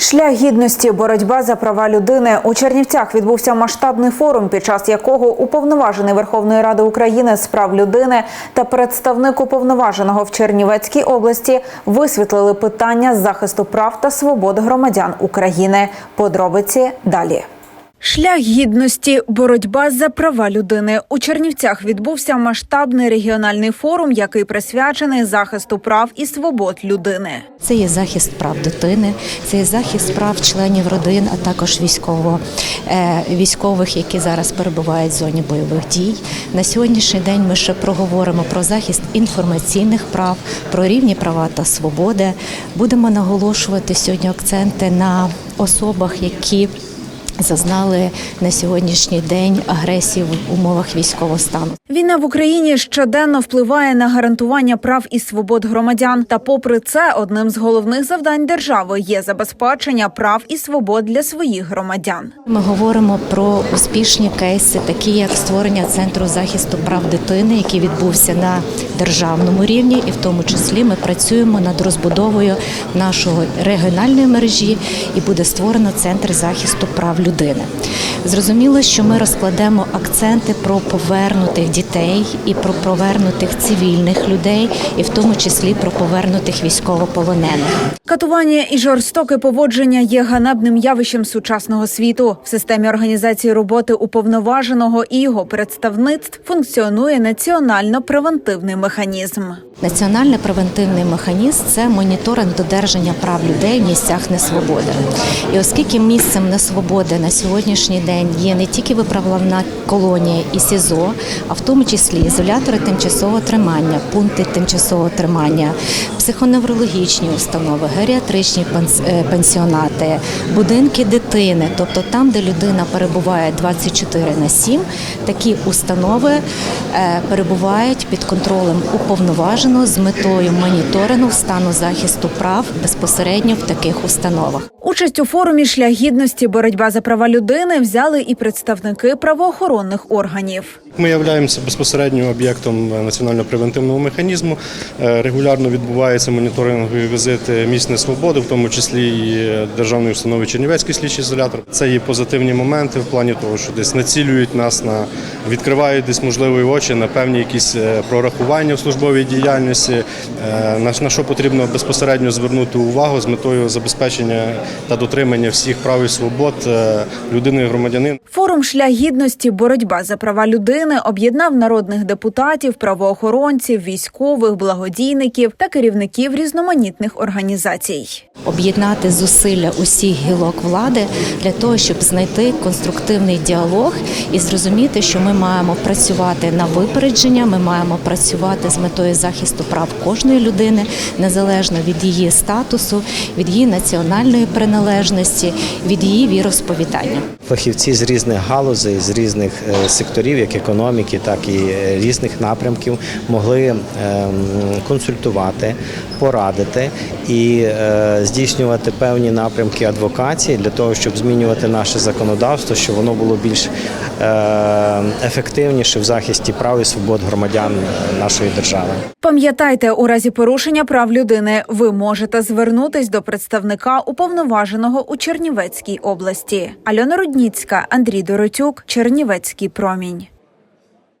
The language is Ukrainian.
Шлях гідності, боротьба за права людини у Чернівцях відбувся масштабний форум, під час якого уповноважений Верховної Ради України з прав людини та представник уповноваженого в Чернівецькій області висвітлили питання захисту прав та свобод громадян України. Подробиці далі. Шлях гідності, боротьба за права людини у Чернівцях відбувся масштабний регіональний форум, який присвячений захисту прав і свобод людини. Це є захист прав дитини, це є захист прав членів родин, а також військово, е, військових, які зараз перебувають в зоні бойових дій. На сьогоднішній день ми ще проговоримо про захист інформаційних прав, про рівні права та свободи. Будемо наголошувати сьогодні акценти на особах, які зазнали на сьогоднішній день агресії в умовах військового стану. Війна в Україні щоденно впливає на гарантування прав і свобод громадян. Та, попри це, одним з головних завдань держави є забезпечення прав і свобод для своїх громадян. Ми говоримо про успішні кейси, такі як створення центру захисту прав дитини, який відбувся на державному рівні, і в тому числі ми працюємо над розбудовою нашої регіональної мережі, і буде створено центр захисту прав людини. Зрозуміло, що ми розкладемо акценти про повернутих дітей і про повернутих цивільних людей, і в тому числі про повернутих військовополонених. Катування і жорстоке поводження є ганебним явищем сучасного світу. В системі організації роботи уповноваженого і його представництв функціонує національно-превентивний механізм. Національний превентивний механізм це моніторинг додержання прав людей в місцях несвободи. І оскільки місцем несвободи на сьогоднішній день є не тільки виправлена колонія і СІЗО, а в тому числі ізолятори тимчасового тримання, пункти тимчасового тримання, психоневрологічні установи, геріатричні пенс- е, будинки дитини, тобто там, де людина перебуває 24 на 7, такі установи е, перебувають під контролем уповноваженого з метою моніторингу стану захисту прав безпосередньо в таких установах. Участь у форумі Шлях гідності, боротьба за права людини взяли і представники правоохоронних органів. Ми являємося безпосередньо об'єктом національно-превентивного механізму. Е, Регулярно відбуваються моніторингові візити місць несвободи, в тому числі і державної установи Чернівецький слідчий ізолятор. Це є позитивні моменти в плані того, що десь націлюють нас на відкривають десь можливо і очі на певні якісь е, прорахування в службовій діяльності. е, На що потрібно безпосередньо звернути увагу з метою забезпечення та дотримання всіх прав і свобод е, людини і громадянина. Форум Шлях гідності, боротьба за права людини об'єднав народних депутатів, правоохоронців, військових, благодійників та керівників різноманітних організацій. об'єднати зусилля усіх гілок влади для того, щоб знайти конструктивний діалог і зрозуміти, що ми маємо працювати на випередження, ми маємо працювати з метою захисту прав кожної людини, незалежно від її статусу, від її національної приналежності, від її віросповідання. фахівці з різних галузей, з різних е, секторів, як економіки, так і е, різних напрямків, могли ем, консультувати, порадити і е, здійснювати певні напрямки адвокації для того, щоб змінювати наше законодавство, щоб воно було більш е, ефективніше в захисті прав і свобод громадян нашої держави. Пам'ятайте, у разі порушення прав людини ви можете звернутись до представника уповноваженого у Чернівецькій області. Альона Рудніцька, Андрій Доротюк, Чернівецький промінь.